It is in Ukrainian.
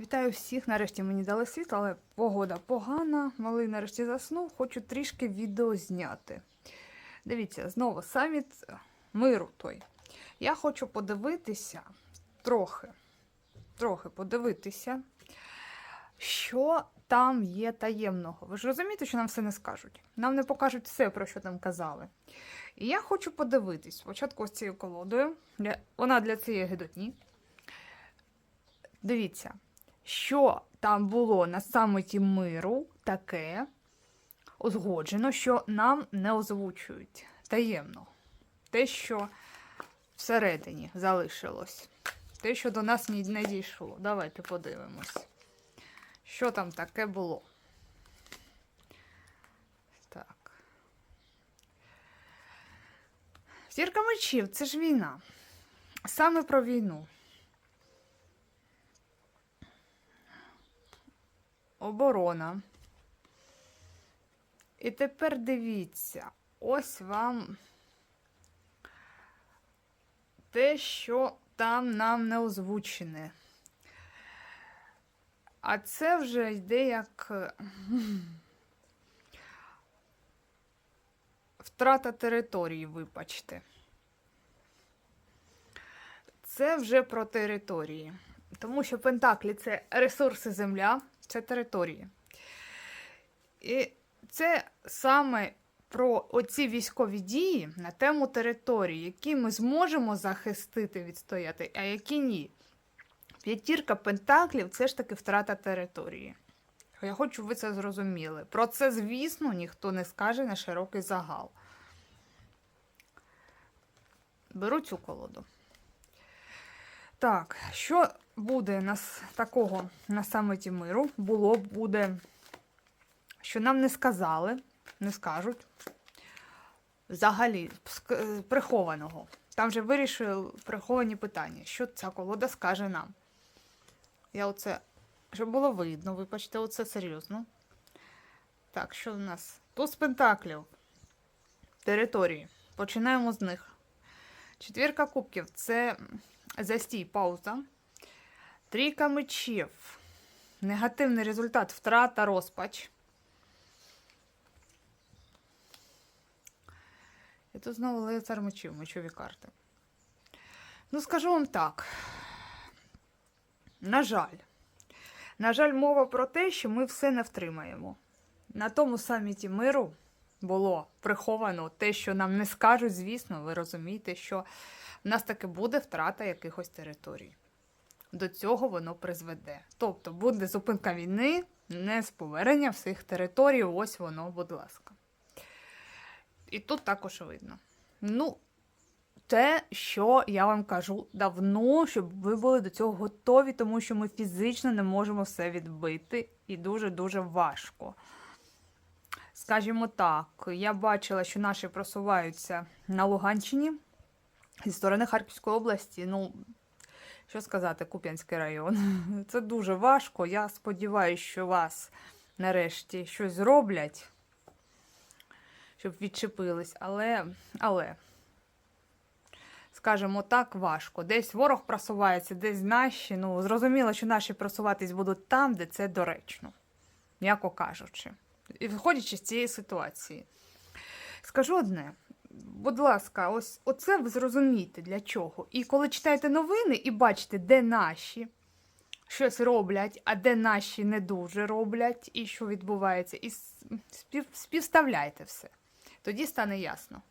Вітаю всіх. Нарешті мені дали світло, але погода погана. Малий нарешті заснув. Хочу трішки відео зняти. Дивіться, знову саміт миру той. Я хочу подивитися трохи, трохи подивитися, що там є таємного. Ви ж розумієте, що нам все не скажуть. Нам не покажуть все, про що там казали. І я хочу подивитись спочатку ось цією колодою. Вона для цієї гидотні. Дивіться, що там було на саміті миру таке узгоджено, що нам не озвучують таємно. Те, що всередині залишилось. Те, що до нас не дійшло. Давайте подивимось. Що там таке було? Так. Зірка мечів це ж війна. Саме про війну. Оборона. І тепер дивіться, ось вам те, що там нам не озвучене. А це вже йде як е, втрата території, вибачте. Це вже про території. Тому що Пентаклі це ресурси земля, це території. І це саме про оці військові дії на тему території, які ми зможемо захистити, відстояти, а які ні. П'ятірка пентаклів це ж таки втрата території. Я хочу, щоб ви це зрозуміли. Про це, звісно, ніхто не скаже на широкий загал. Беру цю колоду. Так, що буде нас такого на саміті миру? Було буде, що нам не сказали, не скажуть. Взагалі, прихованого. Там вже вирішили приховані питання, що ця колода скаже нам. Я оце, щоб було видно, вибачте, оце серйозно. Так, що в нас? Туз пентаклів. Території. Починаємо з них. Четвірка кубків це застій, пауза. Трійка мечів. Негативний результат, втрата, розпач. І тут знову лицар мечів, мечові карти. Ну, скажу вам так. На жаль. На жаль, мова про те, що ми все не втримаємо. На тому саміті миру було приховано те, що нам не скажуть, звісно, ви розумієте, що в нас таки буде втрата якихось територій. До цього воно призведе. Тобто буде зупинка війни, не з повернення всіх територій. Ось воно, будь ласка. І тут також видно. Ну, те, що я вам кажу давно, щоб ви були до цього готові, тому що ми фізично не можемо все відбити і дуже-дуже важко. Скажімо так, я бачила, що наші просуваються на Луганщині зі сторони Харківської області. Ну, що сказати, Куп'янський район. Це дуже важко. Я сподіваюся, що вас нарешті щось зроблять, щоб відчепились. Але, але, скажімо так, важко. Десь ворог просувається, десь наші. Ну, зрозуміло, що наші просуватись будуть там, де це доречно, м'яко кажучи. І виходячи з цієї ситуації, скажу одне. Будь ласка, ось оце ви зрозумієте для чого. І коли читаєте новини і бачите, де наші щось роблять, а де наші не дуже роблять, і що відбувається, і спів, співставляйте все. Тоді стане ясно.